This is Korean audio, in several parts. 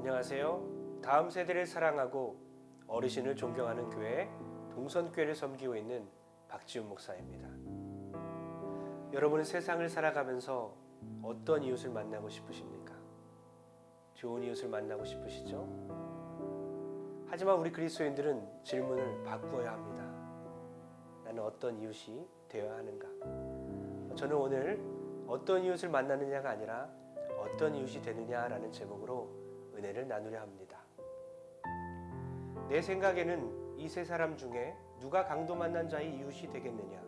안녕하세요. 다음 세대를 사랑하고 어르신을 존경하는 교회 동선교회를 섬기고 있는 박지훈 목사입니다. 여러분은 세상을 살아가면서 어떤 이웃을 만나고 싶으십니까? 좋은 이웃을 만나고 싶으시죠? 하지만 우리 그리스도인들은 질문을 바꾸어야 합니다. 나는 어떤 이웃이 되어야 하는가? 저는 오늘 어떤 이웃을 만나느냐가 아니라 어떤 이웃이 되느냐라는 제목으로 은혜를 나누려 합니다. 내 생각에는 이 세 사람 중에 누가 강도 만난 자의 이웃이 되겠느냐?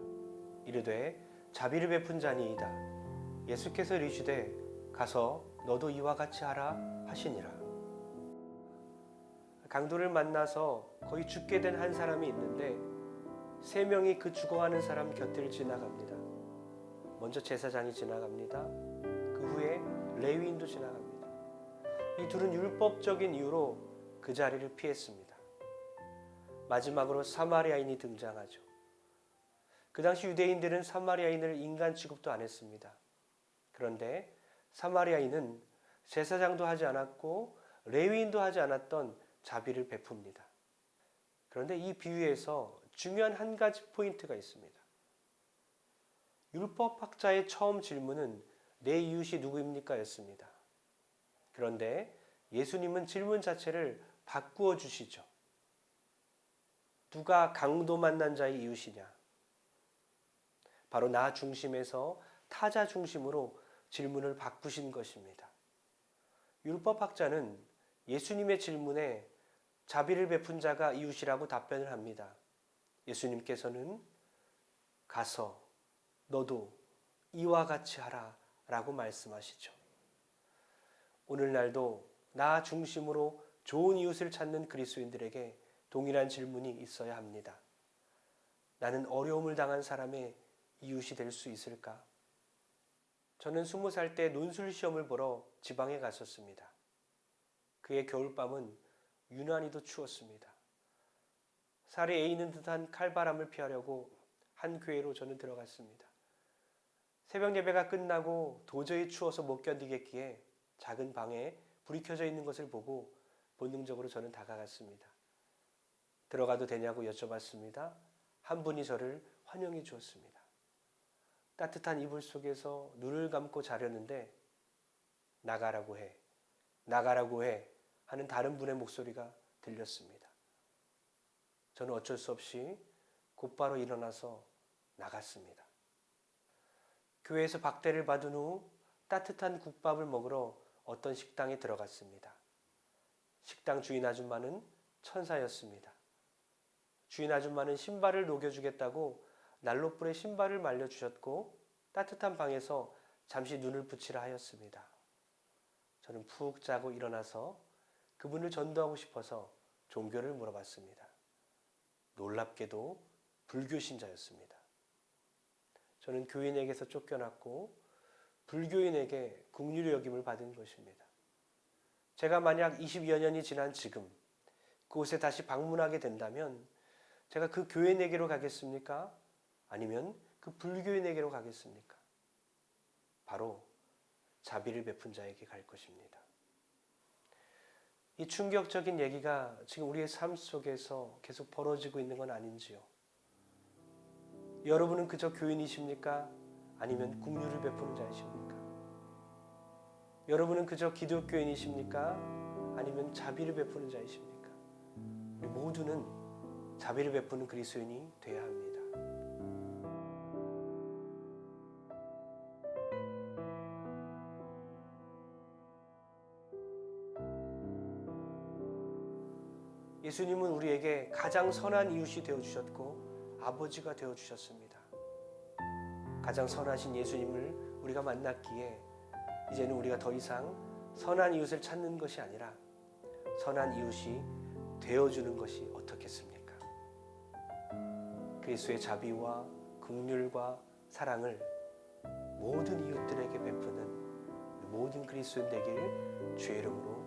이르되 자비를 베푼 자니이다. 예수께서 이르시되 가서 너도 이와 같이 하라 하시니라. 강도를 만나서 거의 죽게 된 한 사람이 있는데 세 명이 그 죽어가는 사람 곁을 지나갑니다. 먼저 제사장이 지나갑니다. 그 후에 레위인도 지나갑니다. 이 둘은 율법적인 이유로 그 자리를 피했습니다. 마지막으로 사마리아인이 등장하죠. 그 당시 유대인들은 사마리아인을 인간 취급도 안 했습니다. 그런데 사마리아인은 제사장도 하지 않았고 레위인도 하지 않았던 자비를 베풉니다. 그런데 이 비유에서 중요한 한 가지 포인트가 있습니다. 율법학자의 처음 질문은 내 이웃이 누구입니까? 였습니다. 그런데 예수님은 질문 자체를 바꾸어 주시죠. 누가 강도 만난 자의 이웃이냐? 바로 나 중심에서 타자 중심으로 질문을 바꾸신 것입니다. 율법학자는 예수님의 질문에 자비를 베푼 자가 이웃이라고 답변을 합니다. 예수님께서는 가서 너도 이와 같이 하라 라고 말씀하시죠. 오늘날도 나 중심으로 좋은 이웃을 찾는 그리스도인들에게 동일한 질문이 있어야 합니다. 나는 어려움을 당한 사람의 이웃이 될 수 있을까? 저는 스무 살 때 논술 시험을 보러 지방에 갔었습니다. 그의 겨울밤은 유난히도 추웠습니다. 살에 에이는 듯한 칼바람을 피하려고 한 교회로 저는 들어갔습니다. 새벽 예배가 끝나고 도저히 추워서 못 견디겠기에 작은 방에 불이 켜져 있는 것을 보고 본능적으로 저는 다가갔습니다. 들어가도 되냐고 여쭤봤습니다. 한 분이 저를 환영해 주었습니다. 따뜻한 이불 속에서 눈을 감고 자려는데 나가라고 해, 나가라고 해 하는 다른 분의 목소리가 들렸습니다. 저는 어쩔 수 없이 곧바로 일어나서 나갔습니다. 교회에서 박대를 받은 후 따뜻한 국밥을 먹으러 어떤 식당에 들어갔습니다. 식당 주인 아줌마는 천사였습니다. 주인 아줌마는 신발을 녹여주겠다고 난로불에 신발을 말려주셨고 따뜻한 방에서 잠시 눈을 붙이라 하였습니다. 저는 푹 자고 일어나서 그분을 전도하고 싶어서 종교를 물어봤습니다. 놀랍게도 불교 신자였습니다. 저는 교인에게서 쫓겨났고 불교인에게 국률의 여김을 받은 것입니다. 제가 만약 20여 년이 지난 지금 그곳에 다시 방문하게 된다면 제가 그 교인에게로 가겠습니까? 아니면 그 불교인에게로 가겠습니까? 바로 자비를 베푼 자에게 갈 것입니다. 이 충격적인 얘기가 지금 우리의 삶 속에서 계속 벌어지고 있는 건 아닌지요? 여러분은 그저 교인이십니까? 아니면 국류를 베푸는 자이십니까? 여러분은 그저 기독교인이십니까? 아니면 자비를 베푸는 자이십니까? 우리 모두는 자비를 베푸는 그리스도인이 되어야 합니다. 예수님은 우리에게 가장 선한 이웃이 되어 주셨고 아버지가 되어 주셨습니다. 가장 선하신 예수님을 우리가 만났기에 이제는 우리가 더 이상 선한 이웃을 찾는 것이 아니라 선한 이웃이 되어 주는 것이 어떻겠습니까? 그리스도의 자비와 긍휼과 사랑을 모든 이웃들에게 베푸는 모든 그리스도인 되길 주의 이름으로